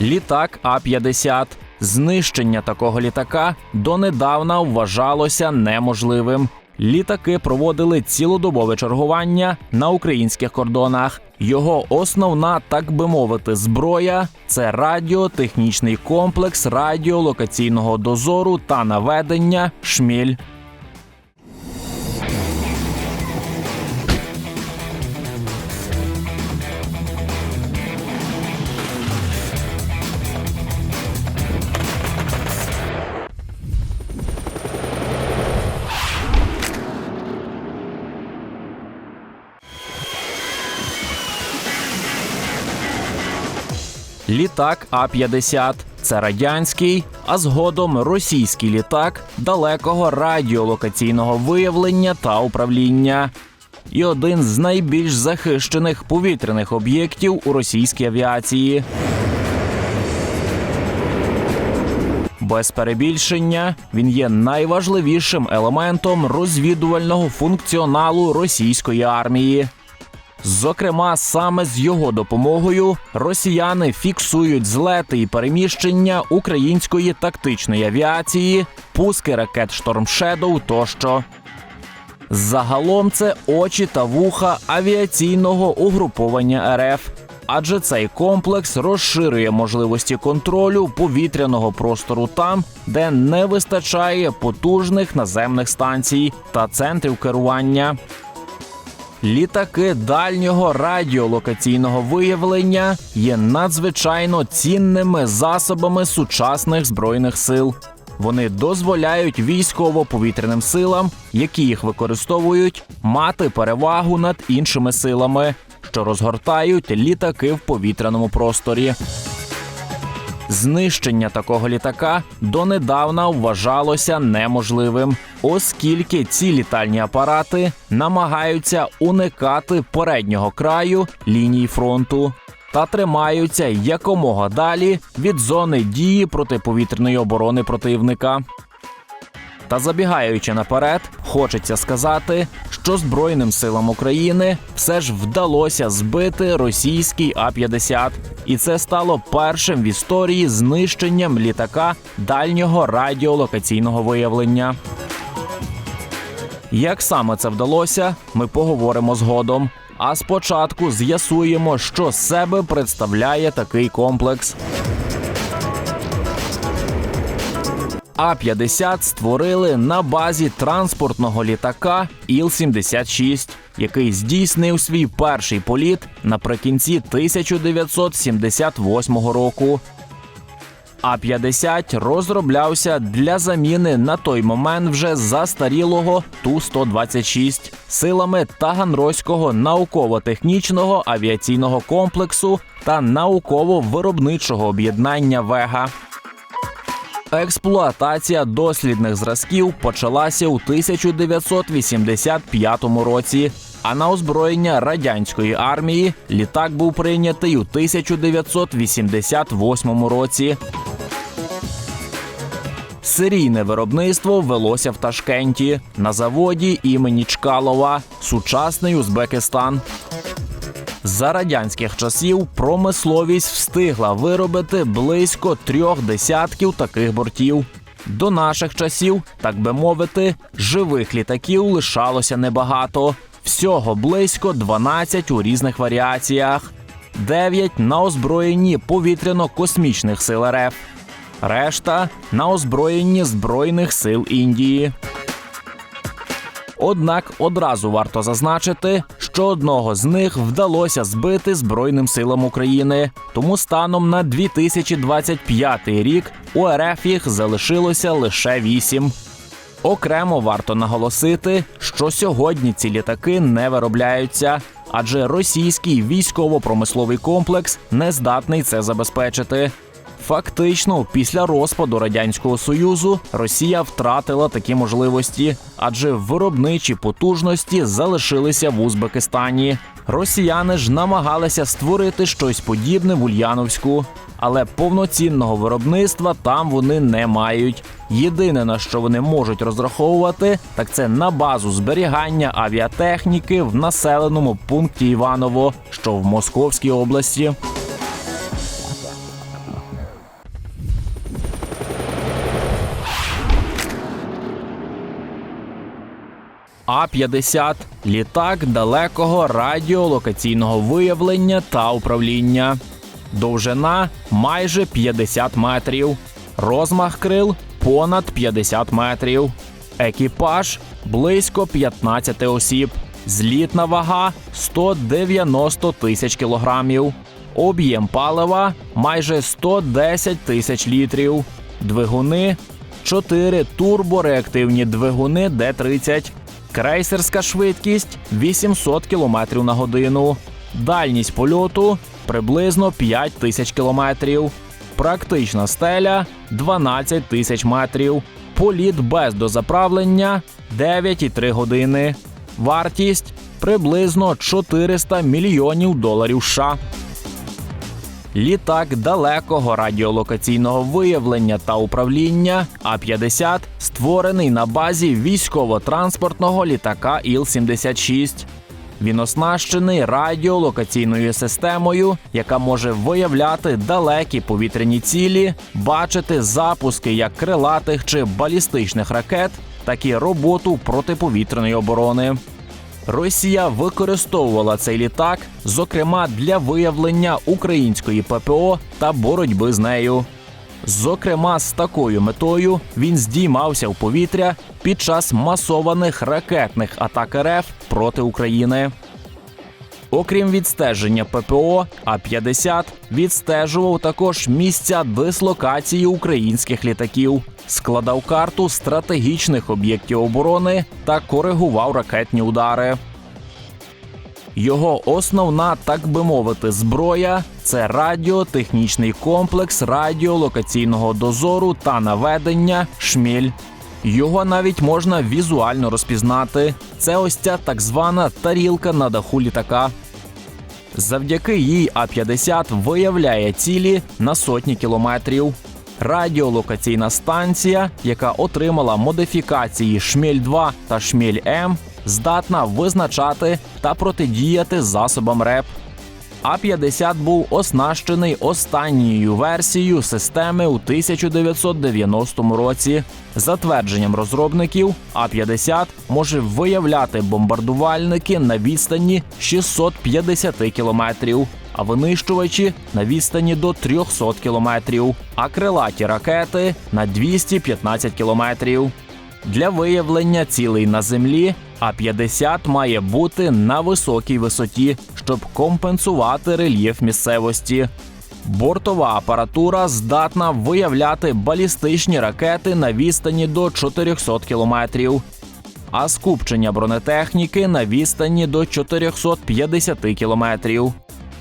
Літак А-50. Знищення такого літака донедавна вважалося неможливим. Літаки проводили цілодобове чергування на українських кордонах. Його основна, так би мовити, зброя це радіотехнічний комплекс радіолокаційного дозору та наведення шміль. Літак А-50 це радянський, а згодом російський літак далекого радіолокаційного виявлення та управління. І один з найбільш захищених повітряних об'єктів у російській авіації. Без перебільшення він є найважливішим елементом розвідувального функціоналу російської армії. Зокрема, саме з його допомогою росіяни фіксують злети і переміщення української тактичної авіації, пуски ракет Шторм Шедоу тощо. Загалом це очі та вуха авіаційного угруповання РФ. Адже цей комплекс розширює можливості контролю повітряного простору там, де не вистачає потужних наземних станцій та центрів керування. Літаки дальнього радіолокаційного виявлення є надзвичайно цінними засобами сучасних збройних сил. Вони дозволяють військово-повітряним силам, які їх використовують, мати перевагу над іншими силами, що розгортають літаки в повітряному просторі. Знищення такого літака донедавна вважалося неможливим, оскільки ці літальні апарати намагаються уникати переднього краю лінії фронту та тримаються якомога далі від зони дії протиповітряної оборони противника. Та забігаючи наперед, хочеться сказати, що Збройним силам України все ж вдалося збити російський А-50, і це стало першим в історії знищенням літака дальнього радіолокаційного виявлення. Як саме це вдалося, ми поговоримо згодом. А спочатку з'ясуємо, що себе представляє такий комплекс. А-50 створили на базі транспортного літака Іл-76, який здійснив свій перший політ наприкінці 1978 року. А-50 розроблявся для заміни на той момент вже застарілого Ту-126 силами Таганрозького науково-технічного авіаційного комплексу та науково-виробничого об'єднання Вега. Експлуатація дослідних зразків почалася у 1985 році. А на озброєння радянської армії літак був прийнятий у 1988 році. Серійне виробництво велося в Ташкенті на заводі імені Чкалова, сучасний Узбекистан. За радянських часів промисловість встигла виробити близько трьох десятків таких бортів. До наших часів, так би мовити, живих літаків лишалося небагато. Всього близько 12 у різних варіаціях, 9 на озброєнні повітряно-космічних сил РФ, решта на озброєнні Збройних сил Індії. Однак одразу варто зазначити, що одного з них вдалося збити Збройним силам України. Тому станом на 2025 рік у РФ їх залишилося лише вісім. Окремо варто наголосити, що сьогодні ці літаки не виробляються, адже російський військово-промисловий комплекс не здатний це забезпечити. Фактично, після розпаду радянського союзу Росія втратила такі можливості, адже виробничі потужності залишилися в Узбекистані. Росіяни ж намагалися створити щось подібне в Ульяновську, але повноцінного виробництва там вони не мають. Єдине на що вони можуть розраховувати, так це на базу зберігання авіатехніки в населеному пункті Іваново, що в Московській області. А-50 літак далекого радіолокаційного виявлення та управління. Довжина майже 50 метрів. Розмах крил понад 50 метрів. Екіпаж близько 15 осіб. Злітна вага 190 тисяч кілограмів. Об'єм палива майже 110 тисяч літрів. Двигуни 4 турбореактивні двигуни Д-30. Крейсерська швидкість 800 км на годину. Дальність польоту приблизно 5 тисяч кілометрів. Практична стеля 12 тисяч метрів. Політ без дозаправлення 9,3 години. Вартість приблизно 400 мільйонів доларів США. Літак далекого радіолокаційного виявлення та управління А-50 створений на базі військово-транспортного літака Іл-76. Він оснащений радіолокаційною системою, яка може виявляти далекі повітряні цілі, бачити запуски як крилатих чи балістичних ракет, так і роботу протиповітряної оборони. Росія використовувала цей літак, зокрема для виявлення української ППО та боротьби з нею. Зокрема, з такою метою він здіймався в повітря під час масованих ракетних атак РФ проти України. Окрім відстеження ППО, А-50 відстежував також місця дислокації українських літаків, складав карту стратегічних об'єктів оборони та коригував ракетні удари. Його основна, так би мовити, зброя це радіотехнічний комплекс радіолокаційного дозору та наведення шміль. Його навіть можна візуально розпізнати. Це ось ця так звана тарілка на даху літака. Завдяки їй А-50 виявляє цілі на сотні кілометрів. Радіолокаційна станція, яка отримала модифікації Шмель 2 та Шмель М, здатна визначати та протидіяти засобам РЕП. А-50 був оснащений останньою версією системи у 1990 році. За твердженням розробників, А-50 може виявляти бомбардувальники на відстані 650 кілометрів, а винищувачі на відстані до 300 кілометрів, а крилаті ракети на 215 кілометрів. Для виявлення цілей на землі А-50 має бути на високій висоті, щоб компенсувати рельєф місцевості. Бортова апаратура здатна виявляти балістичні ракети на відстані до 400 кілометрів, а скупчення бронетехніки на відстані до 450 кілометрів.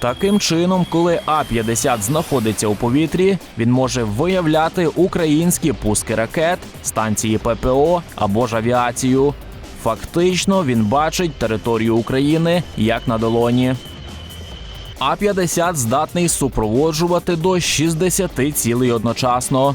Таким чином, коли А-50 знаходиться у повітрі, він може виявляти українські пуски ракет, станції ППО або ж авіацію. Фактично він бачить територію України як на долоні. А-50 здатний супроводжувати до 60 цілей одночасно.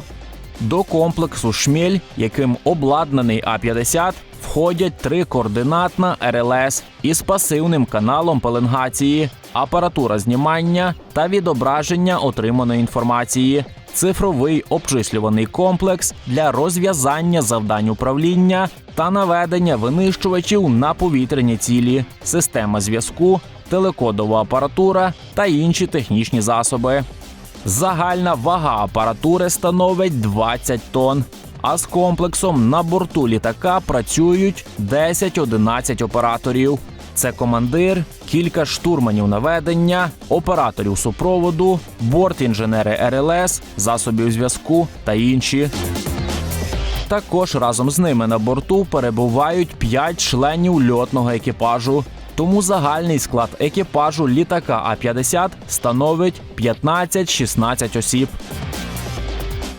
До комплексу шмель, яким обладнаний А-50, входять три координатна РЛС із пасивним каналом пеленгації, апаратура знімання та відображення отриманої інформації, цифровий обчислюваний комплекс для розв'язання завдань управління та наведення винищувачів на повітряні цілі, система зв'язку, телекодова апаратура та інші технічні засоби. Загальна вага апаратури становить 20 тонн. А з комплексом на борту літака працюють 10-11 операторів. Це командир, кілька штурманів наведення, операторів супроводу, бортінженери РЛС, засобів зв'язку та інші. Також разом з ними на борту перебувають 5 членів льотного екіпажу. Тому загальний склад екіпажу літака А-50 становить 15-16 осіб.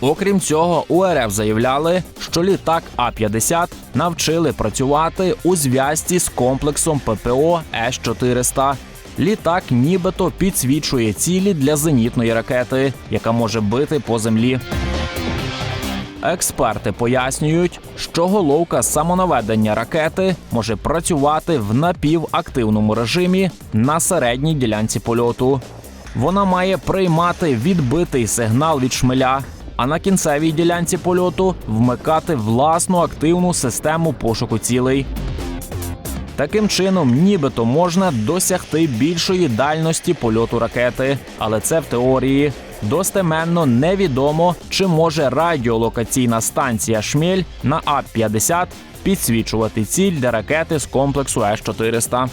Окрім цього, у РФ заявляли, що літак А-50 навчили працювати у зв'язці з комплексом ППО С-400. Літак нібито підсвічує цілі для зенітної ракети, яка може бити по землі. Експерти пояснюють, що головка самонаведення ракети може працювати в напівактивному режимі на середній ділянці польоту. Вона має приймати відбитий сигнал від шмеля, а на кінцевій ділянці польоту вмикати власну активну систему пошуку цілей. Таким чином, нібито можна досягти більшої дальності польоту ракети, але це в теорії. Достеменно невідомо, чи може радіолокаційна станція Шмель на А-50 підсвічувати ціль для ракети з комплексу С-400.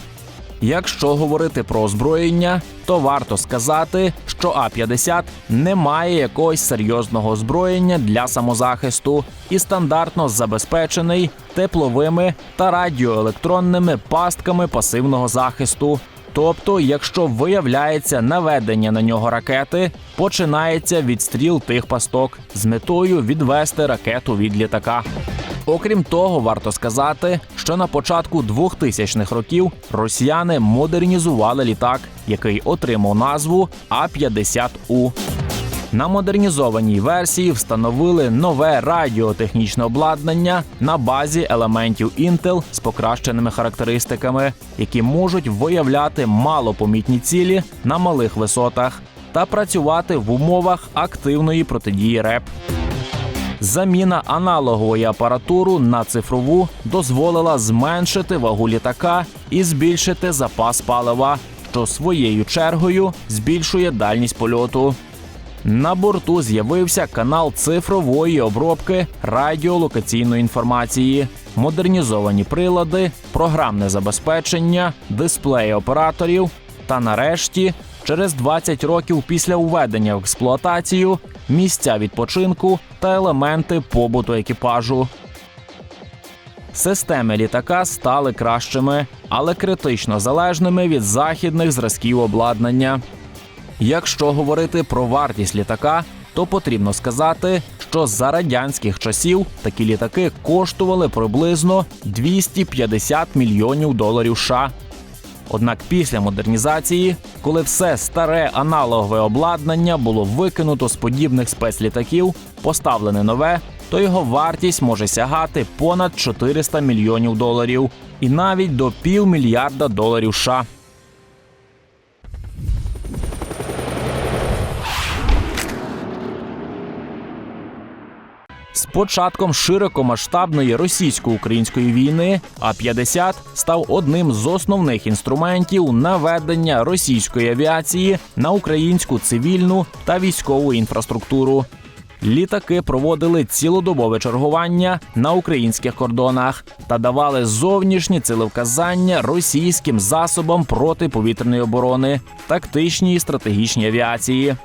Якщо говорити про озброєння, то варто сказати, що А-50 не має якогось серйозного озброєння для самозахисту і стандартно забезпечений тепловими та радіоелектронними пастками пасивного захисту. Тобто, якщо виявляється наведення на нього ракети, починається відстріл тих пасток з метою відвести ракету від літака. Окрім того, варто сказати, що на початку 2000-х років росіяни модернізували літак, який отримав назву А-50У. На модернізованій версії встановили нове радіотехнічне обладнання на базі елементів Intel з покращеними характеристиками, які можуть виявляти малопомітні цілі на малих висотах та працювати в умовах активної протидії РЕП. Заміна аналогової апаратуру на цифрову дозволила зменшити вагу літака і збільшити запас палива, що своєю чергою збільшує дальність польоту. На борту з'явився канал цифрової обробки радіолокаційної інформації, модернізовані прилади, програмне забезпечення, дисплеї операторів та нарешті, через 20 років після уведення в експлуатацію, місця відпочинку та елементи побуту екіпажу. Системи літака стали кращими, але критично залежними від західних зразків обладнання. Якщо говорити про вартість літака, то потрібно сказати, що за радянських часів такі літаки коштували приблизно 250 мільйонів доларів США. Однак після модернізації, коли все старе аналогове обладнання було викинуто з подібних спецлітаків, поставлене нове, то його вартість може сягати понад 400 мільйонів доларів і навіть до півмільярда доларів США. З початком широкомасштабної російсько-української війни А-50 став одним з основних інструментів наведення російської авіації на українську цивільну та військову інфраструктуру. Літаки проводили цілодобове чергування на українських кордонах та давали зовнішні цілевказання російським засобам протиповітряної оборони, тактичній і стратегічній авіації.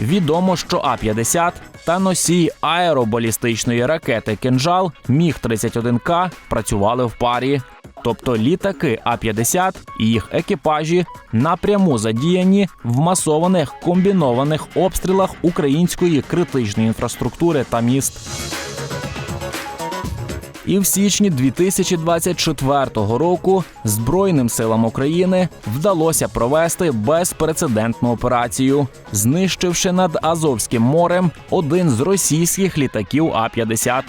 Відомо, що А-50 та носій аеробалістичної ракети Кинжал Міг 31 к працювали в парі. Тобто літаки А-50 і їх екіпажі напряму задіяні в масованих комбінованих обстрілах української критичної інфраструктури та міст. І в січні 2024 року Збройним силам України вдалося провести безпрецедентну операцію, знищивши над Азовським морем один з російських літаків А-50.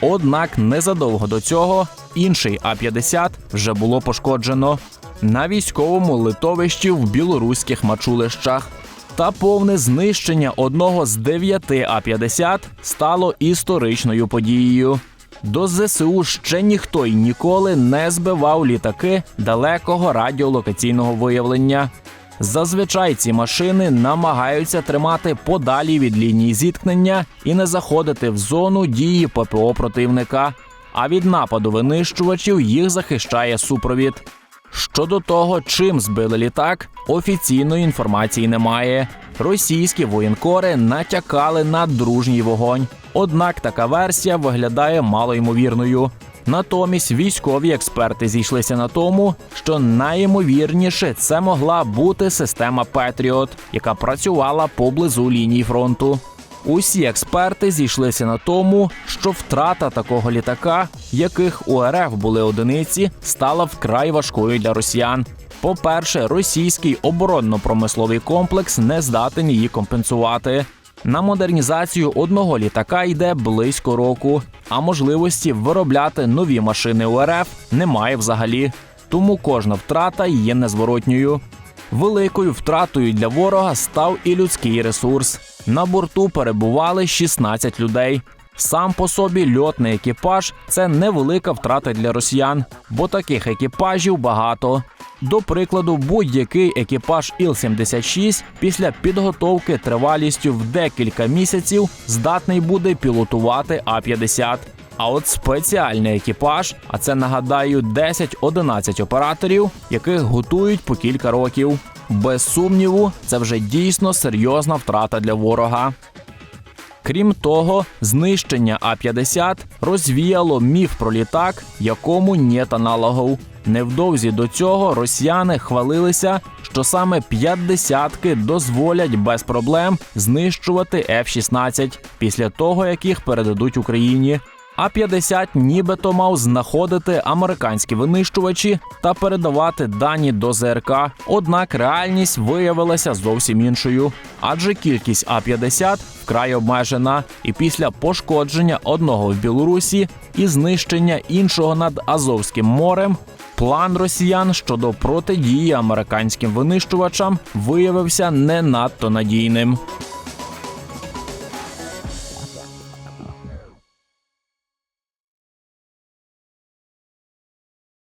Однак незадовго до цього інший А-50 вже було пошкоджено на військовому литовищі в білоруських мачулищах. Та повне знищення одного з дев'яти А-50 стало історичною подією. До ЗСУ ще ніхто й ніколи не збивав літаки далекого радіолокаційного виявлення. Зазвичай ці машини намагаються тримати подалі від лінії зіткнення і не заходити в зону дії ППО противника. А від нападу винищувачів їх захищає супровід. Щодо того, чим збили літак, офіційної інформації немає. Російські воєнкори натякали на дружній вогонь. Однак така версія виглядає малоймовірною. Натомість військові експерти зійшлися на тому, що найімовірніше це могла бути система Петріот, яка працювала поблизу лінії фронту. Усі експерти зійшлися на тому, що втрата такого літака, яких у РФ були одиниці, стала вкрай важкою для росіян. По-перше, російський оборонно-промисловий комплекс не здатен її компенсувати. На модернізацію одного літака йде близько року, а можливості виробляти нові машини у РФ немає взагалі. Тому кожна втрата є незворотньою. Великою втратою для ворога став і людський ресурс. На борту перебували 16 людей. Сам по собі льотний екіпаж це невелика втрата для росіян, бо таких екіпажів багато. До прикладу, будь-який екіпаж Іл-76 після підготовки тривалістю в декілька місяців здатний буде пілотувати А-50. А от спеціальний екіпаж, а це нагадаю 10-11 операторів, яких готують по кілька років. Без сумніву, це вже дійсно серйозна втрата для ворога. Крім того, знищення А-50 розвіяло міф про літак, якому нет аналогів. Невдовзі до цього росіяни хвалилися, що саме п'ятдесятки дозволять без проблем знищувати F-16 після того, як їх передадуть Україні. А-50 нібито мав знаходити американські винищувачі та передавати дані до ЗРК. Однак реальність виявилася зовсім іншою, адже кількість А-50 вкрай обмежена, і після пошкодження одного в Білорусі і знищення іншого над Азовським морем. План росіян щодо протидії американським винищувачам виявився не надто надійним.